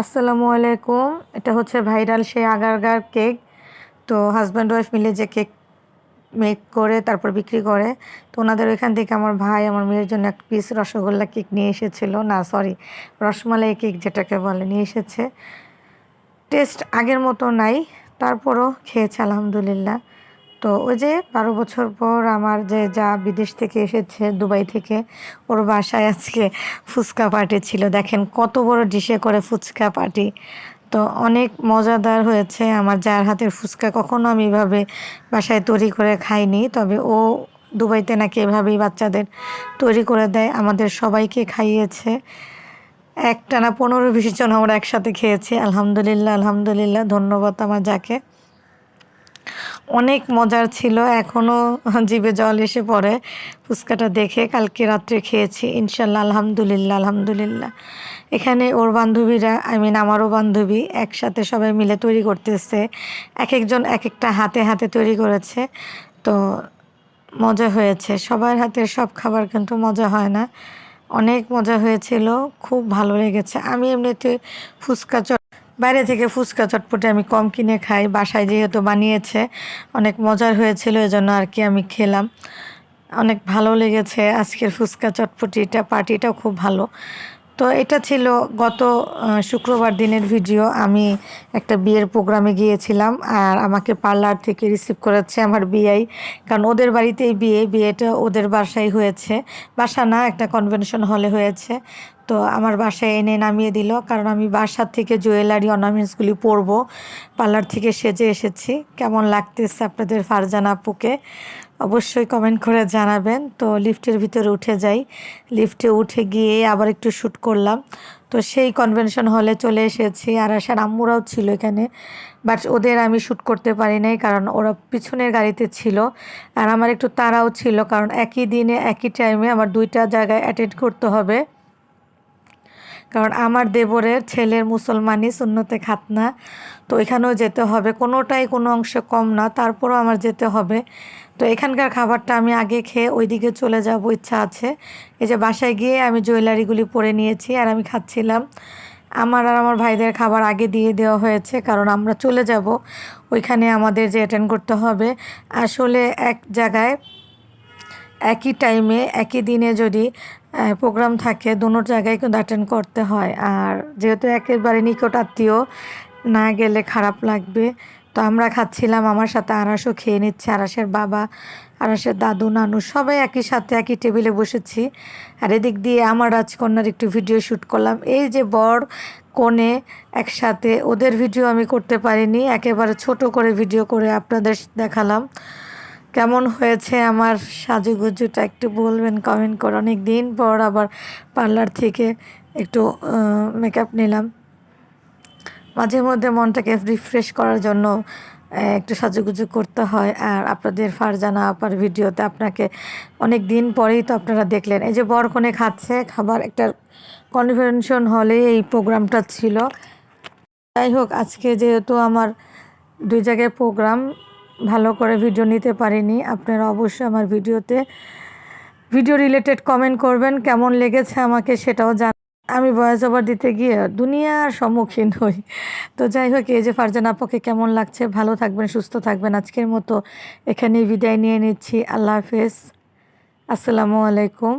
আসসালামু আলাইকুম। এটা হচ্ছে ভাইরাল সেই আগারগার কেক। তো হাজব্যান্ড ওয়াইফ মিলে যে কেক মেক করে, তারপর বিক্রি করে, তো ওনাদের ওইখান থেকে আমার ভাই, আমার মেয়ের জন্য এক পিস রসগোল্লা কেক নিয়ে এসেছিল। না সরি রসমালাই কেক যেটাকে বলে, নিয়ে এসেছে। টেস্ট আগের মতো নাই, তারপরও খেয়েছে, আলহামদুলিল্লাহ। তো ওই যে বারো বছর পর আমার যে যা বিদেশ থেকে এসেছে, দুবাই থেকে, ওর বাসায় আজকে ফুচকা পার্টি ছিল। দেখেন কত বড় ডিশে করে ফুচকা পার্টি তো অনেক মজাদার হয়েছে। আমার যার হাতের ফুচকা কখনো আমি এভাবে বাসায় তৈরি করে খাইনি, তবে ও দুবাইতে নাকি এভাবেই বাচ্চাদের তৈরি করে দেয়। আমাদের সবাইকে খাইয়েছে। একটানা পনেরো বিশ জন আমরা একসাথে খেয়েছি। আলহামদুলিল্লাহ আলহামদুলিল্লাহ, ধন্যবাদ আমার যাকে। অনেক মজার ছিল। এখনও জিভে জল এসে পড়ে। ফুচকাটা দেখে কালকে রাত্রে খেয়েছি। ইনশাল্লাহ, আলহামদুলিল্লাহ আলহামদুলিল্লাহ। এখানে ওর বান্ধবীরা আই মিন আমারও বান্ধবী, একসাথে সবাই মিলে তৈরি করতেছে। এক একজন এক একটা হাতে হাতে তৈরি করেছে। তো মজা হয়েছে। সবার হাতের সব খাবার কিন্তু মজা হয় না। অনেক মজা হয়েছিল। খুব ভালো লেগেছে। আমি এমনিতে ফুচকা বাইরে থেকে ফুচকা চটপটি আমি কম কিনে খাই। বাসায় যেহেতু বানিয়েছে, অনেক মজার হয়েছিল, এজন্য আর কি আমি খেলাম। অনেক ভালো লেগেছে আজকের ফুচকা চটপটিটা, পার্টিটাও খুব ভালো। তো এটা ছিল গত শুক্রবার দিনের ভিডিও। আমি একটা বিয়ের প্রোগ্রামে গিয়েছিলাম আর আমাকে পার্লার থেকে রিসিভ করেছে আমার বিয়াই কারণ ওদের বাড়িতেই বিয়ে, বিয়েটা ওদের বাসায় হয়েছে। বাসা না, একটা কনভেনশন হলে হয়েছে। তো আমার বাসায় এনে নামিয়ে দিল, কারণ আমি বাসার থেকে জুয়েলারি অর্নামেন্টসগুলি পরবো। পার্লার থেকে সেজে এসেছি। কেমন লাগতেছে আপনাদের ফারজানা আপুকে? অবশ্যই কমেন্ট করে জানাবেন। তো লিফটের ভিতরে উঠে যাই। লিফটে উঠে গিয়ে আবার একটু শ্যুট করলাম। তো সেই কনভেনশন হলে চলে এসেছি। আর আসার আম্মুরাও ছিল এখানে। বাট ওদের আমি শ্যুট করতে পারি নাই, কারণ ওরা পিছনের গাড়িতে ছিল। আর আমার একটু তাড়াও ছিল, কারণ একই দিনে, একই টাইমে আমার দুইটা জায়গায় অ্যাটেন্ড করতে হবে। কারণ আমার দেবরের ছেলের মুসলমানি সুন্নতে খাতনা, তো এখানেও যেতে হবে। কোনোটাই কোনো অংশে কম না, তারপরও আমার যেতে হবে। তো এখানকার খাবারটা আমি আগে খেয়ে ওইদিকে চলে যাব, ইচ্ছা আছে। এই যে বাসায় গিয়ে আমি জুয়েলারিগুলি পরে নিয়েছি আর আমি খাচ্ছিলাম। আমার আর আমার ভাইদের খাবার আগে দিয়ে দেওয়া হয়েছে, কারণ আমরা চলে যাব। ওইখানে আমাদের যে অ্যাটেন্ড করতে হবে। আসলে এক জায়গায় একই টাইমে একই দিনে যদি প্রোগ্রাম থাকে দুনো জায়গায় কিন্তু অ্যাটেন্ড করতে হয়। আর যেহেতু একেবারে নিকট আত্মীয়, না গেলে খারাপ লাগবে। তো আমরা খাচ্ছিলাম, আমার সাথে আনাসও খেয়ে নিচ্ছে আরাসের বাবা আরাসের দাদু, নানু, সবাই একই সাথে একই টেবিলে বসেছি। আর এদিক দিয়ে আমার রাজকন্যার একটু ভিডিও শ্যুট করলাম। এই যে বর কোণে একসাথে, ওদের ভিডিও আমি করতে পারিনি, একেবারে ছোট করে ভিডিও করে আপনাদের দেখালাম। কেমন হয়েছে আমার সাজুগুজুটা একটু বলবেন কমেন্ট করে। অনেক দিন পর আবার পার্লার থেকে একটু মেকআপ নিলাম। মাঝে মধ্যে মনটাকে রিফ্রেশ করার জন্য একটু সাজুগুজু করতে হয়। আর আপনাদের ফারজানা আপার ভিডিওতে আপনাকে অনেক দিন পরেই তো আপনারা দেখলেন। এই যে বরকনে খাচ্ছে, খাবার একটা কনভেনশন হলে এই প্রোগ্রামটা ছিল। যাই হোক, আজকে যেহেতু আমার দুই জায়গায় প্রোগ্রাম ভালো করে ভিডিও নিতে পারিনি। আপনারা অবশ্যই আমার ভিডিওতে ভিডিও রিলেটেড কমেন্ট করবেন, কেমন লেগেছে আমাকে সেটাও জান আমি ভয়েস ওভার দিতে গিয়ে দুনিয়ার সম্মুখীন হই। তো যাই হোক, এই যে ফারজান আপাকে কেমন লাগছে? ভালো থাকবেন, সুস্থ থাকবেন আজকের মতো। এখানেই বিদায় নিয়ে নিচ্ছি। আল্লাহ হাফেজ। আসসালামু আলাইকুম।